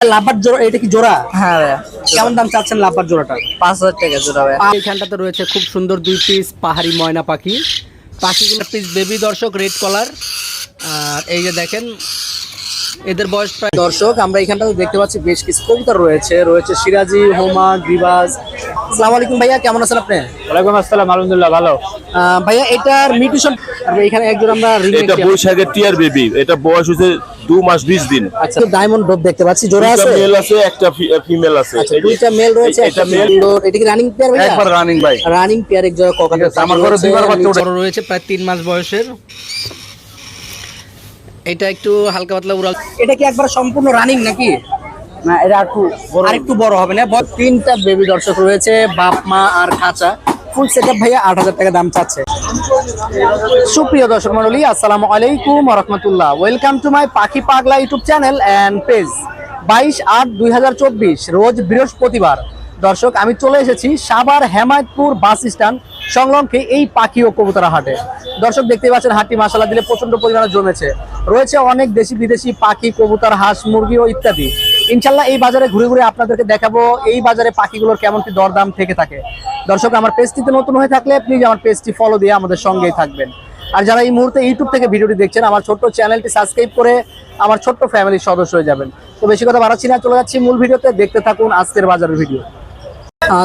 লাভার জোড়া এটা কি জোড়া? হ্যাঁ ভাইয়া। কেমন দাম চাচ্ছেন লাভার জোড়াটা? পাঁচ হাজার টাকা জোড়া ভাইয়া। এইখানটাতে রয়েছে খুব সুন্দর দুই পিস পাহাড়ি ময়না পাখি। পাখিগুলো পিস বেবি দর্শক রেড কলার আর এই যে দেখেন এদের বয়স প্রায় দর্শক আমরা এখানটাতে দেখতে পাচ্ছি বেশ কিছু কবুতর রয়েছে। রয়েছে সিরাজি হোমা গ্রিবাজ আসসালামু আলাইকুম ভাইয়া কেমন আছেন আপনি? ওয়ালাইকুম আসসালাম আলহামদুলিল্লাহ ভালো। আহ, ভাইয়া এটার মিউটেশন এখানে একজন আমরা এটা বৈশাখের টিয়ার বেবি এটা বয়স হচ্ছে দু মাস বিশ দিন। আচ্ছা ডায়মন্ড ড্রপ দেখতে পাচ্ছি জোড়া আছে? মেল আছে একটা ফিমেল আছে। আচ্ছা দুইটা মেল রয়েছে এটা একটা মেল এটা কি রানিং পেয়ার ভাইয়া? একবার রানিং ভাই। রানিং পেয়ার এক জোড়া ঠিক আছে, আমার ঘরে দুইবার বাচ্চা। বড় রয়েছে প্রায় তিন মাস বয়সের। এটা একটু হালকা পাতলা উড়াল। এটা কি একবার সম্পূর্ণ রানিং নাকি? না এটা একটু আর একটু বড় হবে না? তিনটা বেবি দর্শক রয়েছে বাপ মা আর খাঁচা। ফুল সেটআপ ভাইয়া আট হাজার টাকা দাম চাচ্ছে। সুপ্রিয় দর্শক মন্ডলী আসসালামু আলাইকুম রহমতুল্লাহ। ওয়েলকাম টু মাই পাখি পাগলা ইউটিউব চ্যানেল অ্যান্ড পেজ বাইশ আট দুই রোজ বৃহস্পতিবার। দর্শক, আমি চলে এসেছি সাভার হেমায়তপুর বাস স্ট্যান্ড সংলগ্নকে এই পাখি ও কবুতরা হাটে। দর্শক দেখতে পাচ্ছেন, হাটটি মাসালা দিলে প্রচণ্ড পরিমাণে জমেছে। রয়েছে অনেক দেশি বিদেশি পাখি, কবুতর, হাঁস, মুরগি ও ইত্যাদি। ইনশাল্লাহ এই বাজারে ঘুরে ঘুরে আপনাদেরকে দেখাবো এই বাজারে পাখিগুলোর কেমন কি দরদাম থেকে থাকে। দর্শক, আমার পেজটিতে নতুন হয়ে থাকলে প্লিজ আমার পেজটি ফলো দিয়ে আমাদের সঙ্গেই থাকবেন। আর যারা এই মুহূর্তে ইউটিউব থেকে ভিডিওটি দেখছেন, আমার ছোট্ট চ্যানেলটি সাবস্ক্রাইব করে আমার ছোট্ট ফ্যামিলির সদস্য হয়ে যাবেন। তো বেশি কথা বাড়াচ্ছি না, চলে যাচ্ছি মূল ভিডিওতে। দেখতে থাকুন আজকের বাজারের ভিডিও।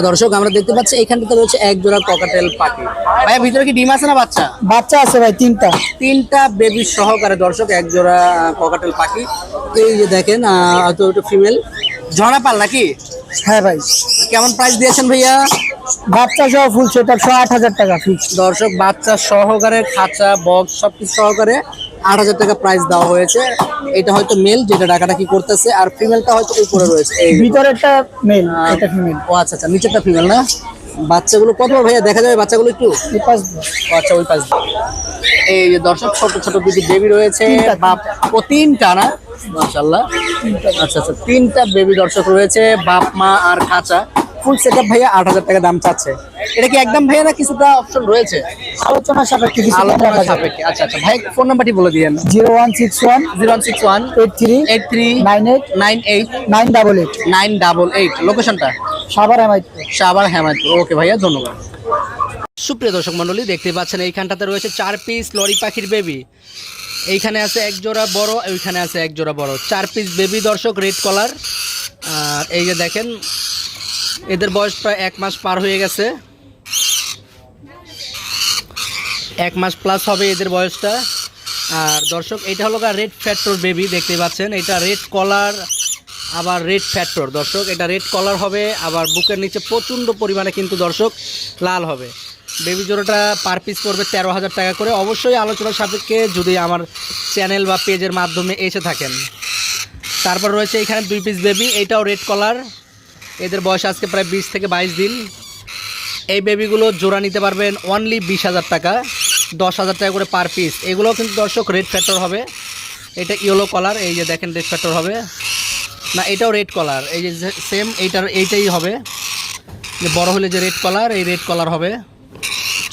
দর্শক আমরা দেখতে পাচ্ছি এখানটাতে রয়েছে এক জোড়া ককাটেল পাখি ভাইয়া ভিতরে কি ডিম আছে না বাচ্চা? বাচ্চা আছে ভাই তিনটা। তিনটা বেবি সহকারে দর্শক এক জোড়া ককাটেল পাখি এই যে দেখেন আহ, হয়তো একটু ফিমেল ঝর্ণা পাল নাকি? হ্যাঁ ভাই। কেমন প্রাইস দিয়েছেন ভাইয়া? বাচ্চা সহ ফুল সেট আট হাজার টাকা ফিক্স দর্শক বাচ্চা সহকারে খাঁচা বক্স সবকিছু সহকারে আট হাজার টাকা প্রাইস দেওয়া হয়েছে। এটা হয়তো মেল যেটা ডাকাডাকি করতেছে আর ফিমেলটা হয়তো উপরে রয়েছে। এই ভিতরেরটা মেল এটা ফিমেল ও আচ্ছা আচ্ছা নিচেরটা ফিমেল না? বাচ্চাগুলো কত ভাইয়া? দেখা যাবে বাচ্চাগুলো একটু? আচ্ছা ওই পাশ। এই যে দর্শক ছোট ছোট দুটি বেবি রয়েছে। বাপ ও তিনটা না? মাশাল্লাহ আচ্ছা আচ্ছা তিনটা বেবি দর্শক রয়েছে বাপ মা আর খাঁচা। ফুল সেটআপ ভাইয়া আট হাজার টাকা দাম চাচ্ছে। এটা কি একদম ভাইয়া না কিছুটা অপশন রয়েছে? আলোচনা সাপেক্ষে কিছু আলোচনা সাপেক্ষে আচ্ছা আচ্ছা। ভাই ফোন নাম্বারটি বলে দিয়েন। Zero one six one zero six one eight three eight three nine eight nine eight nine double eight nine double eight. লোকেশনটা সাবার এমআইটি সাবার হেমায়তপুর। ওকে ভাইয়া ধন্যবাদ। সুপ্রিয় দর্শক মণ্ডলী দেখতে পাচ্ছেন এইখানটাতে রয়েছে চার পিস লরি পাখির বেবি এইখানে আছে এক জোড়া বড় ওইখানে আছে এক জোড়া বড়। চার পিস বেবি দর্শক রেড কলার আর এই যে দেখেন এদের বয়স প্রায় এক মাস পার হয়ে গেছে। এক মাস প্লাস হবে এদের বয়সটা। আর দর্শক, এটা হলো রেড ফ্যাক্টর বেবি দেখতে পাচ্ছেন। এটা রেড কলার আবার রেড ফ্যাক্টর দর্শক, এটা রেড কলার হবে, আবার বুকের নিচে প্রচণ্ড পরিমাণে কিন্তু দর্শক লাল হবে। বেবি জোড়াটা পার পিস পড়বে তেরো হাজার টাকা করে। অবশ্যই আলোচনা সাপেক্ষে যদি আমার চ্যানেল বা পেজের মাধ্যমে এসে থাকেন। তারপর রয়েছে এখানে দুই পিস বেবি এইটাও রেড কলার এদের বয়স আজকে প্রায় বিশ থেকে বাইশ দিন। এই বেবিগুলো জোড়া নিতে পারবেন অনলি বিশ হাজার টাকা। দশ হাজার টাকা করে পার পিস এগুলো কিন্তু দর্শক রেড ফ্যাক্টর হবে। এটা ইয়েলো কলার এই যে দেখেন রেড ফ্যাক্টর হবে। না, এটাও রেড কলার এই যে সেম এইটার এইটাই হবে। যে বড় হলে যে রেড কলার এই রেড কলার হবে।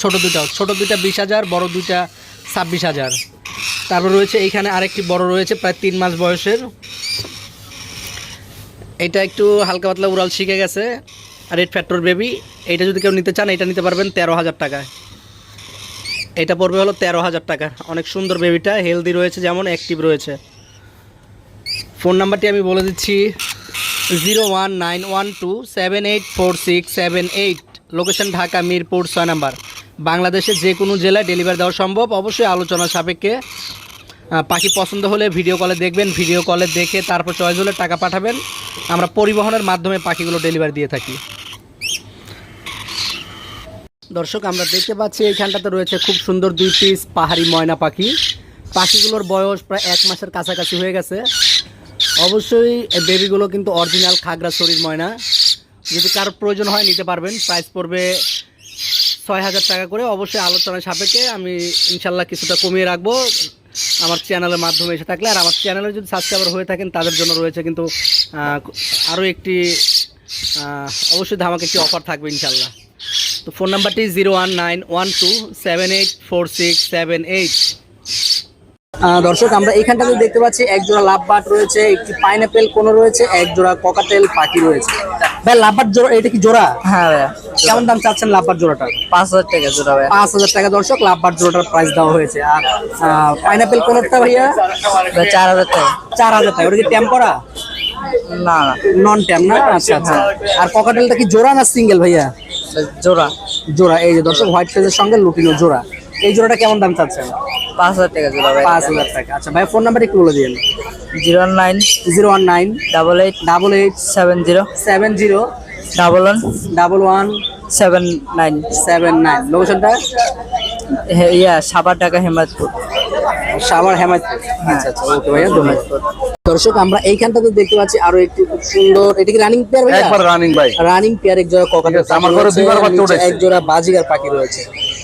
ছোট দুইটা ছোট দুইটা বিশ হাজার, বড় দুইটা ছাব্বিশ হাজার। তারপর রয়েছে এইখানে আরেকটি বড় রয়েছে, প্রায় তিন মাস বয়সের। এটা একটু হালকা পাতলা উড়াল শিখে গেছে। রেড ফ্যাক্টর বেবি এটা যদি কেউ নিতে চান, এটা নিতে পারবেন তেরো হাজার টাকায়। এটা পড়বে হলো তেরো হাজার টাকা অনেক সুন্দর বেবিটা হেলদি রয়েছে যেমন অ্যাক্টিভ রয়েছে। ফোন নাম্বারটি আমি বলে দিচ্ছি zero one nine one two seven eight four six seven eight location Dhaka, Mirpur, ছয় নাম্বার। বাংলাদেশের যে কোনো জেলায় ডেলিভারি দেওয়া সম্ভব, অবশ্যই আলোচনা সাপেক্ষে। পাখি পছন্দ হলে ভিডিও কলে দেখবেন ভিডিও কলে দেখে তারপর চয়েস হলে টাকা পাঠাবেন। আমরা পরিবহনের মাধ্যমে পাখিগুলো ডেলিভারি দিয়ে থাকি। দর্শক, আমরা দেখতে পাচ্ছি এইখানটাতে রয়েছে খুব সুন্দর দুই পিস পাহাড়ি ময়না পাখি। পাখিগুলোর বয়স প্রায় এক মাসের কাছাকাছি হয়ে গেছে। অবশ্যই বেবিগুলো কিন্তু অরিজিনাল খাগড়া শরীর ময়না। যদি কারোর প্রয়োজন হয় নিতে পারবেন। প্রাইস পড়বে ছয় হাজার টাকা করে। অবশ্যই আলোচনার সাপেক্ষে আমি ইনশাল্লাহ কিছুটা কমিয়ে রাখব। আমার চ্যানেলের মাধ্যমে এসে থাকলে। আর আমার চ্যানেলে যদি সাবস্ক্রাইবার হয়ে থাকেন, তাদের জন্য রয়েছে কিন্তু আরও একটি অবশ্যই আমাকে একটি অফার থাকবে ইনশাল্লাহ। তো ফোন নাম্বারটি zero one nine one two seven eight four six seven eight. দর্শক আমরা এইখানটাতে দেখতে পাচ্ছি এক জোড়া লাভবাট রয়েছে একটি পাইনাপেল কোন রয়েছে এক জোড়া ককাটেল পাখি রয়েছে। ভাই লাভবাট জোড়া এটা কি জোড়া? হ্যাঁ ভাইয়া। কেমন দাম চাচ্ছেন লাভবাট জোড়াটা? পাঁচ হাজার টাকা জোড়া ভাইয়া। পাঁচ হাজার টাকা দর্শক লাভবাট জোড়াটার প্রাইস দেওয়া হয়েছে। আর পাইনাপেল কোনটা ভাইয়া? চার হাজার টাকা। চার হাজার টাকা ওটা কি ট্যাম করা? না না। নন ট্যাম না? আচ্ছা আচ্ছা। আর ককাটেলটা কি জোড়া না সিঙ্গেল ভাইয়া? জোড়া। জোড়া এই যে দর্শক হোয়াইট ফেজের সঙ্গে লুটিনো জোড়া। এই জোড়াটা কেমন দাম চাচ্ছেন? পাঁচ হাজার টাকা জোড়া ভাইয়া। পাঁচ হাজার টাকা। আচ্ছা ভাই ফোন নাম্বার একটু বলে দিন zero nine zero one nine double eight double eight seven zero seven zero double one double one seven nine. Seven nine. লোকেশনটা ইয়া সাবার টাকা হেমায়তপুর সাভার হেমায়তপুর আচ্ছা আচ্ছা ওকে ভাইয়া ধন্যবাদ। দর্শক আমরা এইখানটাতে দেখতে পাচ্ছি আরও একটি খুব সুন্দর এটা কি রানিং পেয়ার ভাইয়া? একবার রানিং ভাই। রানিং পেয়ার এক জোড়া ককাটেল আমার ঘরে দুইবার বাচ্চা উঠেছে। এক জোড়া বাজিগার পাখি রয়েছে।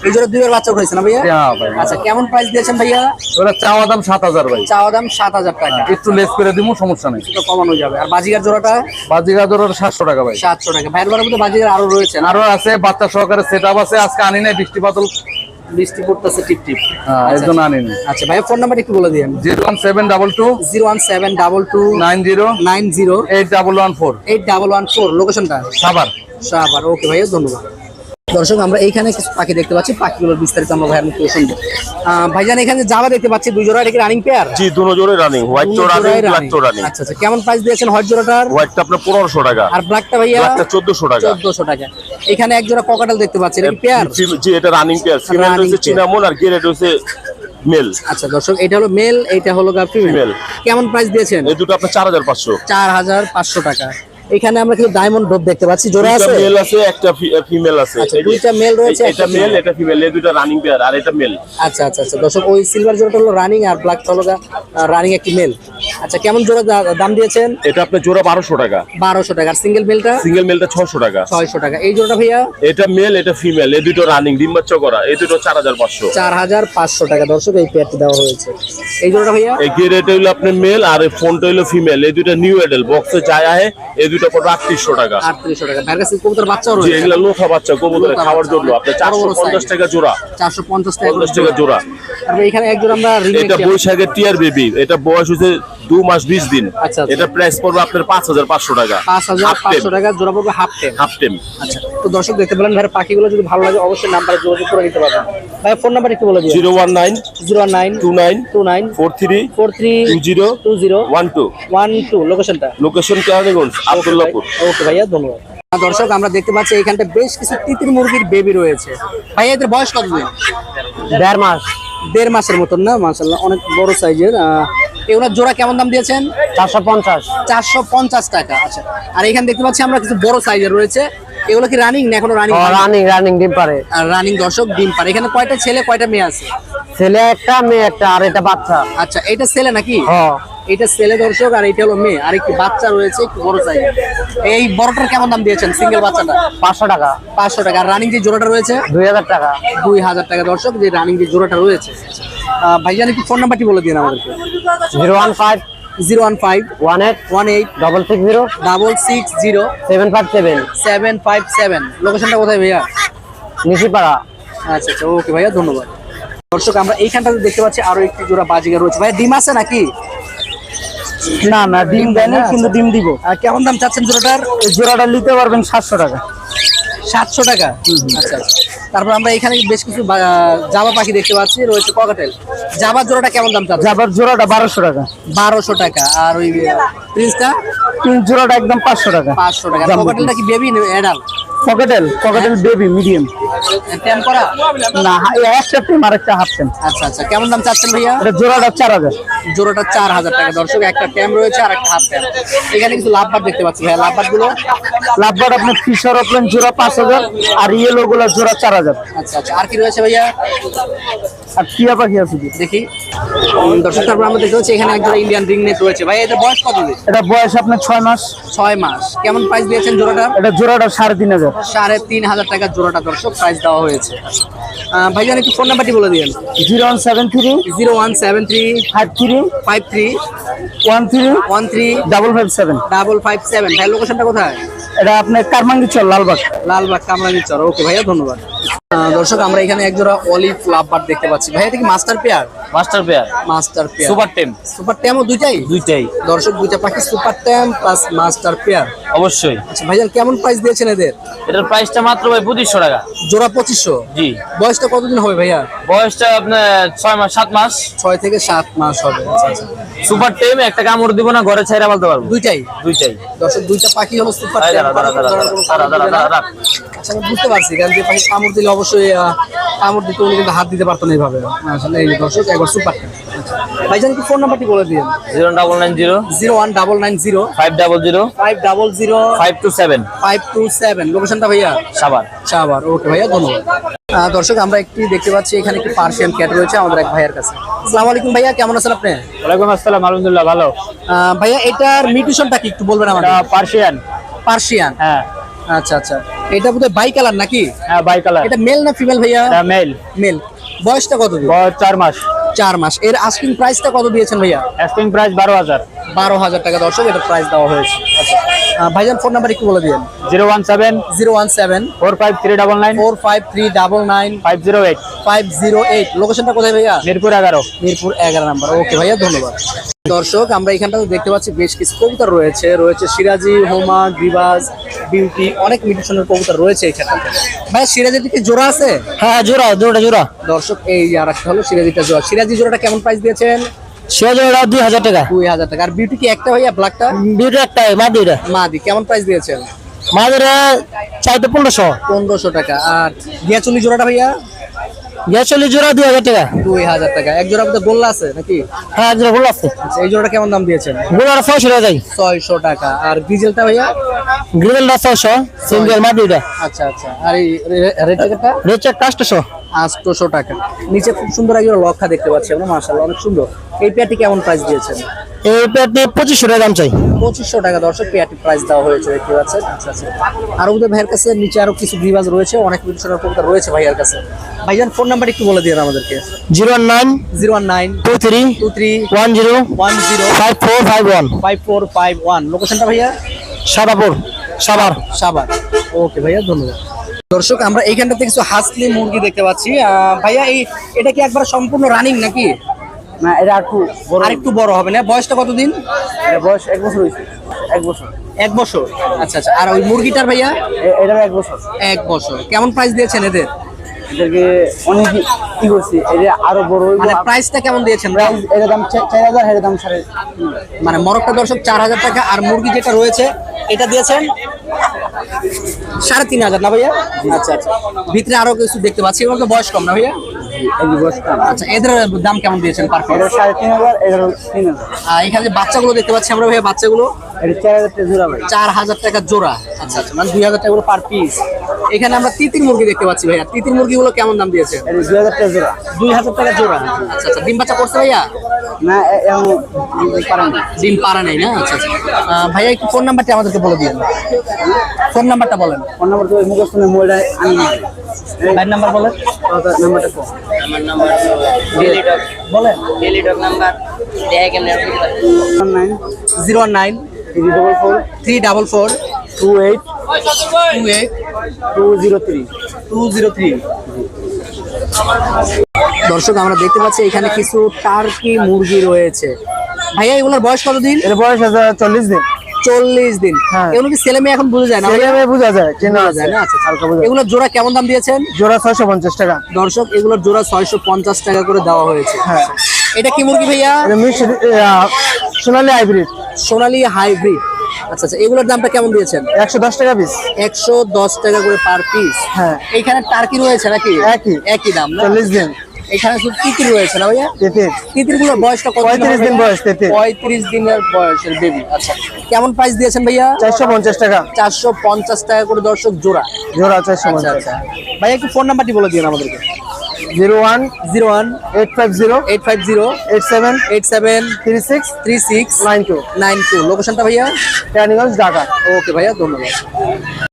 এই জোড়া দুইবার বাচ্চা উঠেছে না ভাইয়া? হ্যাঁ আচ্ছা কেমন প্রাইস দিয়েছেন ভাইয়া? ওরা চাওয়া দাম সাত হাজার ভাই। চাওয়া দাম সাত হাজার টাকা। একটু লেস করে দিব সমস্যা নেই। কমানো যাবে। আর বাজিগার জোড়াটা? বাজিগা ধরো সাতশো টাকা ভাই। সাতশো টাকা। ভাইয়ের বাড়ির মধ্যে আরও রয়েছে আরও আছে বাচ্চা সহকারে সেট আপ আছে। আজকে আনি নাই বৃষ্টি বাদল। বৃষ্টি পড়তেছে টিপ টিপ। হ্যাঁ এর জন্য আনি আচ্ছা ভাইয়া ফোন নাম্বার একটু বলে দিন zero one seven double two zero one seven double two nine zero nine zero eight double one four. Eight double one four. লোকেশনটা? সাবার সাবার ওকে ভাইয়া ধন্যবাদ। দর্শক আমরা এইখানে কিছু পাখি দেখতে পাচ্ছি। পাখিগুলোর বিস্তারিত আমরা ভাইয়ের মুখে শুনব। ভাইজান এখানে জাবা দেখতে পাচ্ছি দুই জোড়া এটা রানিং পেয়ার জি দুনো জোরে রানিং হোয়াইট চো রানিং ব্ল্যাক চো রানিং আচ্ছা আচ্ছা কেমন প্রাইস দিয়েছেন হোয়াইট জোড়াটার? হোয়াইটটা আপনার পনেরোশো টাকা। আর ব্ল্যাকটা ভাইয়া? ব্ল্যাকটা চোদ্দশো টাকা। চোদ্দশো টাকা। এখানে এক জোড়া ককাটাল দেখতে পাচ্ছি এটা পেয়ার জি এটা রানিং পেয়ার ফিমেল Running হচ্ছে চিনামন আর গেরেট হচ্ছে মেল আচ্ছা দর্শক এটা হলো মেল এটা হলো ফিমেল। কেমন প্রাইস দিয়েছেন? এই দুটো আপনার চার হাজার পাঁচশো। চার হাজার পাঁচশো টাকা। এখানে আমরা কিছু ডায়মন্ড ড্রপ দেখতে পাচ্ছি। জোড়া আছে? মেল আছে একটা ফিমেল আছে। আচ্ছা, দুইটা male রয়েছে, এটা মেল এটা ফিমেল এই দুটো রানিং পেয়ার আর এটা মেল আচ্ছা আচ্ছা আচ্ছা। দর্শক ওই সিলভার জোড়াটা হলো রানিং আর ব্ল্যাক হলো রানিং একটি মেল আচ্ছা কেমন জোড়া দাম দিয়েছেন? এটা আপনার জোড়া বারোশো টাকা। বারোশো টাকা। আর সিঙ্গেল মেলটা সিঙ্গেল মেলটা ছশো টাকা। ছয়শো টাকা। এই জোড়াটা ভাইয়া? এটা মেল এটা ফিমেল এই দুটো রানিং ডিম বাচ্চা করা এই দুটো চার হাজার পাঁচশো। চার হাজার পাঁচশো টাকা। দর্শক এই পেয়ারটি দেওয়া হয়েছে। এই জোড়াটা ভাইয়া? এই গেরেট হইল আপনার মেল আর এই ফোনটা হইল ফিমেল এই দুটো নিউ এডেল বক্সে যায় আহে এই দুটো পড়বে আটত্রিশশো টাকা। আটত্রিশশো টাকা। ভাইয়ের কাছে কবুতর বাচ্চাও জি রয়েছে। এগুলা বাচ্চা কবুতরে খাওয়ার জন্য। আপনার চারশো পঞ্চাশ টাকা জোড়া। চারশো পঞ্চাশ টাকা জোড়া। এখানে একজন আমরা এটা বৈশাখের টিয়ার বেবি। এটা বয়স হচ্ছে দু মাস বিশ দিন। আচ্ছা, আচ্ছা। এটা প্রাইস পড়বে আপনার পাঁচ হাজার পাঁচশো টাকা। পাঁচ হাজার পাঁচশো টাকা জোড়া পড়বে হাফ টেন হাফ টেম আচ্ছা তো দর্শক দেখতে পেলেন ভাইয়ের পাখিগুলো যদি ভালো লাগে অবশ্যই নাম্বারে যোগাযোগ করে নিতে পারবেন। ভাই ফোন নাম্বার একটু বলে দিন zero one nine zero nine two nine two nine four three four three two zero two. Zero one two one two লোকেশনটা লোকেশন কেরানীগঞ্জ আবদুল্লাপুর ওকে ভাইয়া ধন্যবাদ। দর্শক আমরা দেখতে পাচ্ছি এখানটা বেশ কিছু তিতির মুরগির বেবি রয়েছে। ভাইয়া এদের বয়স কত দেড় মাস। দেড় মাসের মতন না মাসাল্লাহ অনেক বড় সাইজের এগুলোর জোড়া কেমন দাম দিয়েছেন? চারশো পঞ্চাশ। চারশো পঞ্চাশ টাকা আচ্ছা। আর এখানে দেখতে পাচ্ছি আমরা কিছু বড় সাইজের রয়েছে। এগুলো কি রানিং না এখনও রানিং রানিং রানিং ডিম পারে রানিং দর্শক ডিম পারে এখানে কয়টা ছেলে কয়টা মেয়ে আছে? ছেলে একটা মেয়ে একটা আর এটা বাচ্চা। আচ্ছা এটা ছেলে নাকি? হ্যাঁ। এটা ছেলে দর্শক আর এটা হলো মেয়ে। আর একটি বাচ্চা রয়েছে একটু বড় সাইজ এই বড়টার কেমন দাম দিয়েছেন সিঙ্গেল বাচ্চাটা? পাঁচশো টাকা। পাঁচশো টাকা। আর রানিং যে জোড়াটা রয়েছে? দুই হাজার টাকা। দুই হাজার টাকা দর্শক যে রানিং যে জোড়াটা রয়েছে। ভাইজান একটু ফোন নাম্বারটি বলে দিন আমাদেরকে। Zero one five zero one five one eight one eight double six zero double six zero seven five seven. Seven five seven. লোকেশনটা কোথায় ভাইয়া? নিশিপাড়া। আচ্ছা আচ্ছা ওকে ভাইয়া ধন্যবাদ। দর্শক আমরা এইখানটাতে দেখতে পাচ্ছি আরও একটি জোড়া বাজিগার রয়েছে। ভাইয়া ডিম আছে নাকি? না না ডিম দেয় না কিন্তু ডিম দিব। আর কেমন দাম চাচ্ছেন জোড়াটার? জোড়াটা নিতে পারবেন সাতশো টাকা। সাতশো টাকা? আচ্ছা আচ্ছা। তারপর আমরা এখানে বেশ কিছু জাবা পাখি দেখতে পাচ্ছি রয়েছে ককাটেল জাবার জোড়াটা কেমন দাম চাচ্ছেন? যাবার জোড়াটা বারোশো টাকা। বারোশো টাকা। আর ওই প্রিন্সটা তিন জোড়াটা একদম পাঁচশো টাকা। পাঁচশো টাকা। ককাটেলটা কি baby adult cockatiel cockatiel baby medium tame করা? না একটা টেম আর একটা হাফ টেম আচ্ছা আচ্ছা কেমন দাম চাচ্ছেন ভাইয়া? এটা জোড়াটা 4000 জোড়াটা 4000 টাকা। দর্শক একটা টেম রয়েছে আর একটা হাফ টেম এখানে কিন্তু লাভবার দেখতে পাচ্ছি ভাইয়া। লাভবারগুলো? লাভবার আপনি ফিশার অপলেন জোড়া 5000 আর ইয়েলো গুলো জোড়া 4000 আচ্ছা আচ্ছা আর কি রয়েছে ভাইয়া? আর টিয়া পাখি আছে দেখি। দর্শক তারপর আমরা দেখতে পাচ্ছি এখানে একজোড়া ইন্ডিয়ান রিং নেট রয়েছে। ভাই এটা বয়স কত এটা বয়স আপনার ছয় মাস। ছয় মাস। কেমন প্রাইস দিয়েছেন জোড়াটা এটা জোড়াটা 3500 সাড়ে তিন হাজার টাকার জোড়াটা দর্শক প্রাইস দেওয়া হয়েছে। ভাইজান একটু ফোন নাম্বারটি বলে দিন zero one seven three zero one seven three five three five three one three one three double five seven. Double five seven. ভাই লোকেশনটা কোথায়? এটা আপনার কারমাঙ্গিচর লালবাগ। লালবাগ কামরাঙ্গিচর। ওকে ভাইয়া ধন্যবাদ। দর্শক আমরা এখানে এক জোড়া অলিভ লাভবার দেখতে পাচ্ছি। ভাই এটা কি master pair master pair master pair super tame super ট্যামও দুইটাই? দুইটাই। দর্শক দুইটা পাখি super tame plus master pair অবশ্যই। আচ্ছা ভাইজান কেমন প্রাইস দিয়েছেন এদের? এটার প্রাইসটা মাত্র ভাই পঁচিশশো টাকা। জোড়া পঁচিশশো? জি। বয়সটা কতদিন হবে ভাইয়া? বয়সটা আপনার ছয় মাস সাত মাস। ছয় থেকে সাত মাস হবে। আচ্ছা আচ্ছা। সুপার টেম একটা কামড় দিব না ঘরে ছাইরা বলতে পারব। দুইটাই? দুইটাই। দর্শক দুইটা পাখি হলো সুপার দাঁড়া, দাঁড়া, দাঁড়া, দাঁড়া, দাঁড়া। আচ্ছা আমি বুঝতে পারছি কারণ যে পাখি কামড় দিলে অবশ্যই কামড় দিতে উনি কিন্তু হাত দিতে পারতো না এইভাবে। আসলে এই দর্শক একবার সুপার ভাইজান কি ফোন নাম্বারটি বলে দিন zero double nine zero zero one double nine zero five double zero five double zero five two seven five two seven. লোকেশনটা ভাইয়া? সাবার শাহবার ওকে ভাইয়া ধন্যবাদ। দর্শক আমরা একটি দেখতে পাচ্ছি এখানে একটি পার্সিয়ান ক্যাট রয়েছে আমাদের এক ভাইয়ের কাছে। আসসালামু আলাইকুম ভাইয়া কেমন আছেন আপনি? ওয়ালাইকুম আসসালাম আলহামদুলিল্লাহ ভালো। ভাইয়া এটার মিউটেশনটা কি একটু বলবেন আমাদের। পার্সিয়ান পার্সিয়ান হ্যাঁ। আচ্ছা আচ্ছা। এটা বোধহয় বাই কালার নাকি? হ্যাঁ বাই কালার এটা মেল না ফিমেল ভাইয়া? মেল মেল বয়সটা কত বয়স চার মাস। চার মাস। এর আস্কিং প্রাইসটা কত দিয়েছেন ভাইয়া? আস্কিং প্রাইস বারো হাজার। বারো হাজার টাকা। দর্শক এটা প্রাইস দেওয়া হয়েছে। আচ্ছা। ভাইজান ফোন নাম্বার একটু বলে দিন zero one seven zero one seven four five three double nine four five three double nine five zero eight five zero eight লোকেশনটা কোথায় ভাইয়া? মিরপুর এগারো। মিরপুর এগারো নাম্বার। ওকে ভাইয়া ধন্যবাদ। দর্শক আমরা এখানটাতে দেখতে পাচ্ছি বেশ কিছু কবুতর রয়েছে। রয়েছে সিরাজি হোমা গ্রিবাজ বিউটি অনেক মিউটেশনের কবুতর রয়েছে এখানটাতে। ভাইয়া সিরাজির দিকে জোড়া আছে? হ্যাঁ জোড়া জোড়া জোড়া। দর্শক এই আর একটা হলো সিরাজিটা জোড়া। সিরাজি জোড়াটা কেমন প্রাইস দিয়েছেন? দুই হাজার টাকা। দুই হাজার টাকা। আর বিউটি কি একটা ভাইয়া ব্ল্যাকটা দুইটা একটাই মা দুইটা মাদি কেমন প্রাইস দিয়েছেন? মাদের চাইতে পনেরোশো। পনেরোশো টাকা। আর গিয়াচুলি জোড়াটা ভাইয়া? গ্যাসলি জোড়া দুই হাজার টাকা। দুই হাজার টাকা। এক জোড়া মধ্যে গোল্লা আছে নাকি? হ্যাঁ জোড়া গুলো আছে। আচ্ছা এই জোড়াটা কেমন দাম দিয়েছেন? গোলার ছয়শো টাকা যাই ছয়শো টাকা। আর ডিজেলটা ভাইয়া? গ্রিলটা ছয়শো সিঙ্গেল মা দুইটা। আচ্ছা আচ্ছা। আর এই রেড জ্যাকেটটা? রেচার পাঁচশো। আটশোশো টাকা। নিচে খুব সুন্দর একজন লক্ষা দেখতে পাচ্ছি আমরা মার্শাল অনেক সুন্দর। এই পেয়ারটি কেমন প্রাইস দিয়েছেন? এই পেটে পঁচিশশো টাকা দাম চাই। পঁচিশশো টাকা দর্শক পেয়ারটি প্রাইস দেওয়া হয়েছে দেখতে পাচ্ছেন আচ্ছা আচ্ছা। ভাইয়ের কাছে নিচে আরও কিছু গ্রিবাজ রয়েছে অনেক মিউটেশনের কবিতা রয়েছে ভাইয়ার কাছে। ভাইজান ফোন নাম্বার একটু বলে দিন আমাদেরকে। Zero nine zero one nine two three two three one zero one zero five four five one. Five four five one. লোকেশনটা ভাইয়া? সাদাপুর সাবার সাবার ওকে ভাইয়া ধন্যবাদ। দর্শক আমরা এইখানটাতে কিছু হাসলি মুরগি দেখতে পাচ্ছি। ভাইয়া এই এটা কি একবার সম্পূর্ণ রানিং নাকি? না এটা একটু আর একটু বড় হবে না? বয়সটা কতদিন? বয়স এক বছর হয়েছে। এক বছর। এক বছর। আচ্ছা আচ্ছা। আর ওই মুরগিটার ভাইয়া? এটার এক বছর। এক বছর। কেমন প্রাইস দিয়েছেন এদের? এদেরকে অনেক কি করছি। এটা আরও বড় মানে প্রাইসটা কেমন দিয়েছেন? দাম চার হাজার দাম সাড়ে মানে মরকটা দর্শক চার হাজার টাকা আর মুরগি যেটা রয়েছে এটা দিয়েছেন সাড়ে তিন হাজার না ভাইয়া? আচ্ছা আচ্ছা। ভিতরে আরও কিছু দেখতে পাচ্ছি। তো বয়স কম না ভাইয়া। আচ্ছা এদের দাম কেমন দিয়েছেন পার পিস সাড়ে তিন হাজার এদের তিন হাজার। আর এখানে যে বাচ্চাগুলো দেখতে পাচ্ছি আমরা ভাইয়া বাচ্চাগুলো? চার হাজার টাকা জোড়া চার হাজার টাকা জোড়া। আচ্ছা আচ্ছা মানে দুই হাজার টাকা পার পিস এখানে আমরা তিতির মুরগি দেখতে পাচ্ছি ভাইয়া। তিতির মুরগিগুলো কেমন দাম দিয়েছে? দুই হাজার টাকা জোড়া। দুই হাজার টাকা জোড়া। আচ্ছা আচ্ছা ডিম বাচ্চা করছে ভাইয়া? না ডিম নেই। না? আচ্ছা আচ্ছা। ভাইয়া একটু ফোন নাম্বারটা আমাদেরকে বলে দিন। ফোন নাম্বারটা বলেন। ফোন নাম্বার তো মুখস্থ নেই মোবাইলটা আনি ভাইয়ের নাম্বার বলেন। নাম্বারটা কম বলেন। One nine zero one nine. Three double four three double four two eight two eight two zero three two zero three দর্শক আমরা দেখতে পাচ্ছি এখানে কিছু টার্কি মুরগি রয়েছে। ভাইয়া এগুলোর বয়স কতদিন? এর বয়স আছে চল্লিশ দিন। চল্লিশ দিন। হ্যাঁ। এগুলো কি ছেলে মেয়ে এখন বুঝে যায় না? ভাইয়া? ছেলে বোঝা যায় চেনা যায় না? আচ্ছা আচ্ছা। হালকা বোঝা যায়। এগুলোর জোড়া কেমন দাম দিয়েছেন? জোড়া ছয়শো পঞ্চাশ টাকা। দর্শক এগুলোর জোড়া ছয়শো পঞ্চাশ টাকা করে দেওয়া হয়েছে। হ্যাঁ। এটা কি মুরগি ভাইয়া? সোনালি হাইব্রিড। সোনালী হাইব্রিড। আচ্ছা আচ্ছা এগুলোর দামটা কেমন দিয়েছেন? একশো দশ টাকা পিস একশো দশ টাকা করে পার পিস হ্যাঁ। এইখানে টার্কি রয়েছে নাকি? একই। একই দাম চল্লিশ দিন। এখানে শুধু তিতির রয়েছে না ভাইয়া? তিতির। গুলোর বয়সটা কত 35 দিন বয়স। পঁয়ত্রিশ দিনের বয়সের বেবি আচ্ছা কেমন প্রাইস দিয়েছেন ভাইয়া? চারশো পঞ্চাশ টাকা। চারশো পঞ্চাশ টাকা করে দর্শক জোড়া। জোড়া চারশো আচ্ছা পঞ্চাশ। আচ্ছা। ভাইয়া একটু ফোন নাম্বারটি বলে দিন আমাদেরকে। Zero one zero one eight five zero eight five zero eight seven eight seven three six three six nine two nine two লোকেশনটা ভাইয়া? কেরানীগঞ্জ ঢাকা। ওকে ভাইয়া ধন্যবাদ।